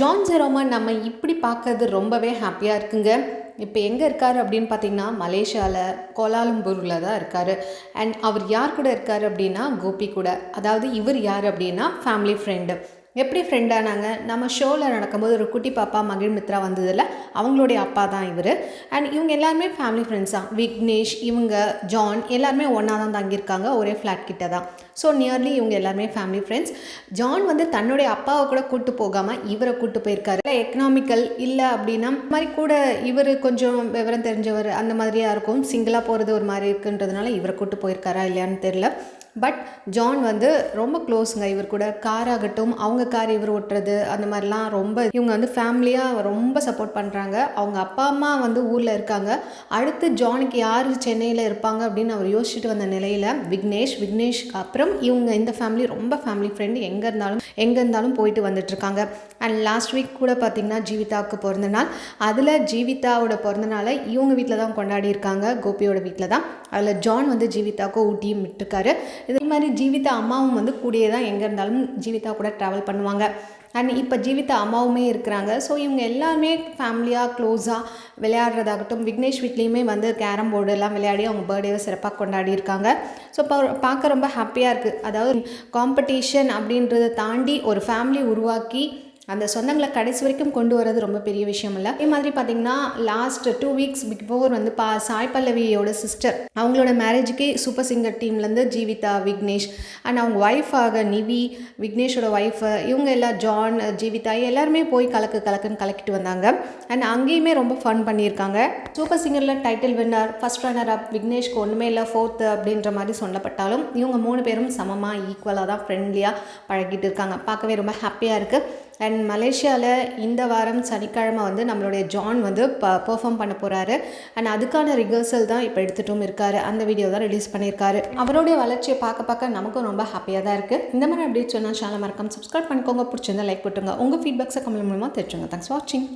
John ஜெரோமன் நம்ம இப்படி பார்க்கறது ரொம்பவே ஹாப்பியாக இருக்குங்க. இப்போ எங்கே இருக்கார் அப்படின்னு பார்த்தீங்கன்னா மலேசியாவில் கோலாலம்பூரில் தான் இருக்கார். அண்ட் அவர் யார் கூட இருக்கார் அப்படின்னா கோபி கூட. அதாவது இவர் யார் அப்படின்னா ஃபேமிலி ஃப்ரெண்டு எப்படி ஃப்ரெண்டானாங்க நம்ம ஷோவில் நடக்கும்போது ஒரு குட்டி பாப்பா மகிழ் மித்ரா வந்ததில் அவங்களுடைய அப்பா தான் இவர். அண்ட் இவங்க எல்லாருமே ஃபேமிலி ஃப்ரெண்ட்ஸ் தான். விக்னேஷ் இவங்க ஜான் எல்லாருமே ஒன்றா தான் தங்கியிருக்காங்க. ஒரே ஃப்ளாட் கிட்ட தான். ஸோ நியர்லி இவங்க எல்லாருமே ஃபேமிலி ஃப்ரெண்ட்ஸ் ஜான் வந்து தன்னுடைய அப்பாவை கூட கூட்டு போகாமல் இவரை கூட்டு போயிருக்காரு. எக்கனாமிக்கல் இல்லை அப்படின்னா இந்த மாதிரி கூட இவர் கொஞ்சம் விவரம் தெரிஞ்சவர் அந்த மாதிரியாக இருக்கும். சிங்கிளாக போகிறது ஒரு மாதிரி இருக்குன்றதுனால இவரை கூட்டு போயிருக்காரா இல்லையான்னு தெரில பட் ஜான் வந்து ரொம்ப க்ளோஸுங்க இவர் கூட கார் ஆகட்டும் அவங்க கார் இவர் ஓட்டுறது அந்த மாதிரிலாம் ரொம்ப இவங்க வந்து ஃபேமிலியாக ரொம்ப சப்போர்ட் பண்ணுறாங்க அவங்க அப்பா அம்மா வந்து ஊரில் இருக்காங்க. அடுத்து ஜானுக்கு யார் சென்னையில் இருப்பாங்க அப்படின்னு அவர் யோசிச்சுட்டு வந்த நிலையில் விக்னேஷ் விக்னேஷ்க்கு அப்புறம் இவங்க இந்த ஃபேமிலி ரொம்ப ஃபேமிலி ஃப்ரெண்டு எங்கே இருந்தாலும் எங்கே இருந்தாலும் போயிட்டு வந்துட்டுருக்காங்க அண்ட் லாஸ்ட் வீக் கூட பார்த்திங்கன்னா ஜீவிதாவுக்கு பிறந்த நாள். அதில் ஜீவிதாவோட பிறந்த நாளை இவங்க வீட்டில் தான் கொண்டாடி இருக்காங்க. கோபியோட வீட்டில் தான். அதில் ஜான் வந்து ஜீவிதாவுக்கு ஊட்டியும் விட்டுருக்காரு. இதே மாதிரி ஜீவிதா அம்மாவும் வந்து கூடியே தான் எங்கே இருந்தாலும் ஜீவிதா கூட ட்ராவல் பண்ணுவாங்க. அண்ட் இப்போ ஜீவிதா அம்மாவுமே இருக்கிறாங்க. ஸோ இவங்க எல்லாருமே ஃபேமிலியாக க்ளோஸாக விளையாடுறதாகட்டும் விக்னேஷ் வீட்லேயுமே வந்து கேரம் போர்டு எல்லாம் விளையாடி அவங்க பர்த்டேவை சிறப்பாக கொண்டாடி இருக்காங்க. ஸோ பார்க்க ரொம்ப ஹாப்பியாக இருக்குது அதாவது காம்படிஷன் அப்படின்றத தாண்டி ஒரு ஃபேமிலி உருவாக்கி அந்த சொந்தங்களை கடைசி வரைக்கும் கொண்டு வரது ரொம்ப பெரிய விஷயம் இல்லை அதே மாதிரி பார்த்தீங்கன்னா லாஸ்ட் டூ வீக்ஸ் பிஃபோர் வந்து பா சாய் பல்லவியோட சிஸ்டர் அவங்களோட மேரேஜுக்கு சூப்பர் சிங்கர் டீம்லேருந்து ஜீவிதா விக்னேஷ் அண்ட் அவங்க ஒய்ஃப் ஆக நிவி விக்னேஷோட ஒய்ஃபு இவங்க எல்லாம் ஜான் ஜீவிதா எல்லாருமே போய் கலக்கு கலக்குன்னு கலக்கிட்டு வந்தாங்க. அண்ட் அங்கேயுமே ரொம்ப ஃபன் பண்ணியிருக்காங்க. Super சிங்கரில் title winner first runner up விக்னேஷ்க்கு ஒன்றுமே இல்லை ஃபோர்த்து அப்படின்ற மாதிரி சொல்லப்பட்டாலும் இவங்க மூணு பேரும் சமமாக ஈக்குவலாக தான் ஃப்ரெண்ட்லியாக பழகிட்டு இருக்காங்க. பார்க்கவே ரொம்ப ஹாப்பியாக இருக்குது அண்ட் மலேசியாவில் இந்த வாரம் சனிக்கிழமை வந்து நம்மளுடைய ஜான் வந்து ப பெர்ஃபார்ம் பண்ண போகிறாரு அண்ட் அதுக்கான ரிஹர்சல் தான் இப்போ எடுத்துகிட்டும் இருக்காரு. அந்த வீடியோ தான் ரிலீஸ் பண்ணியிருக்காரு. அவருடைய வளர்ச்சியை பார்க்க பார்க்க நமக்கும் ரொம்ப ஹாப்பியாக தான் இருக்குது இந்த மாதிரி அப்டேட் சொன்னால் சேனல் மறக்காம சப்ஸ்கிரைப் பண்ணிக்கோங்க. பிடிச்சிருந்தா லைக் போட்டுங்க உங்கள் ஃபீட்பேக்ஸை கமெண்ட் மூலமாக தெரிஞ்சுங்க தேங்க்ஸ் வாட்சிங்